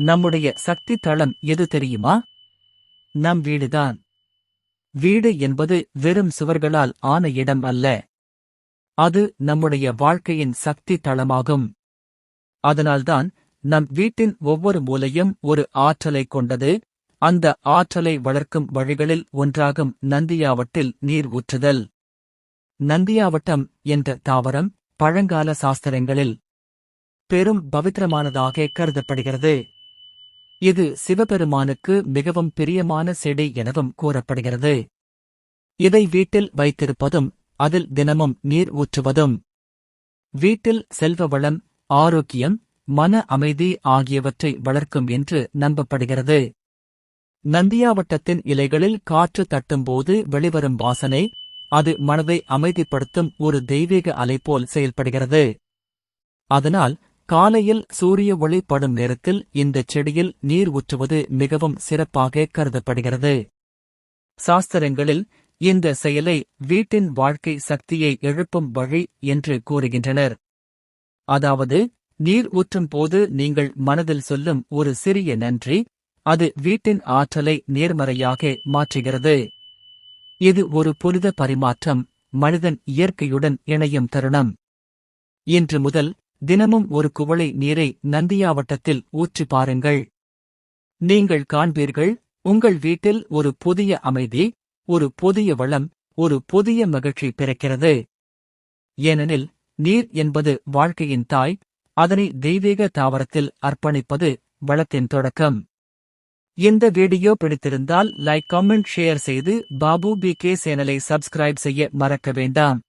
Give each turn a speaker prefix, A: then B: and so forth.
A: நம்முடைய சக்தி தளம் எது தெரியுமா? நம் வீடுதான். வீடு என்பது வெறும் சுவர்களால் ஆன இடம் அல்ல. அது நம்முடைய வாழ்க்கையின் சக்தி தளமாகும். அதனால்தான் நம் வீட்டின் ஒவ்வொரு மூலையும் ஒரு ஆற்றலை கொண்டது. அந்த ஆற்றலை வளர்க்கும் வழிகளில் ஒன்றாகும் நந்தியாவட்டில் நீர் ஊற்றுதல். நந்தியாவட்டம் என்ற தாவரம் பழங்கால சாஸ்திரங்களில் பெரும் பவித்திரமானதாக கருதப்படுகிறது. இது சிவபெருமானுக்கு மிகவும் பிரியமான செடி எனவும் கூறப்படுகிறது. இதை வீட்டில் வைத்திருப்பதும் அதில் தினமும் நீர் ஊற்றுவதும். வீட்டில் செல்வ வளம் ஆரோக்கியம் மன அமைதி ஆகியவற்றை வளர்க்கும் என்று நம்பப்படுகிறது. நந்தியாவட்டத்தின் இலைகளில் காற்று தட்டும்போது வெளிவரும் வாசனை அது மனதை அமைதிப்படுத்தும் ஒரு தெய்வீக அலை போல் செயல்படுகிறது. அதனால் காலையில் சூரிய ஒளி படும் நேரத்தில் இந்த செடியில் நீர் ஊற்றுவது மிகவும் சிறப்பாக கருதப்படுகிறது. சாஸ்திரங்களில் இந்த செயலை வீட்டின் வாழ்க்கை சக்தியை எழுப்பும் வழி என்று கூறுகின்றனர். அதாவது நீர் ஊற்றும் போது நீங்கள் மனதில் சொல்லும் ஒரு சிறிய நன்றி அது வீட்டின் ஆற்றலை நேர்மறையாக மாற்றுகிறது. இது ஒரு புனித பரிமாற்றம் மனிதன் இயற்கையுடன் இணையும் தருணம். இன்று முதல் தினமும் ஒரு குவளை நீரை நந்தியாவட்டத்தில் ஊற்றி பாருங்கள். நீங்கள் காண்பீர்கள் உங்கள் வீட்டில் ஒரு புதிய அமைதி ஒரு புதிய வளம் ஒரு புதிய மகிழ்ச்சி பிறக்கிறது. ஏனெனில் நீர் என்பது வாழ்க்கையின் தாய் அதனை தெய்வீக தாவரத்தில் அர்ப்பணிப்பது வளத்தின் தொடக்கம். இந்த வீடியோ பிடித்திருந்தால் லைக் காமெண்ட் ஷேர் செய்து பாபு பி கே சேனலை சப்ஸ்கிரைப் செய்ய மறக்க வேண்டாம்.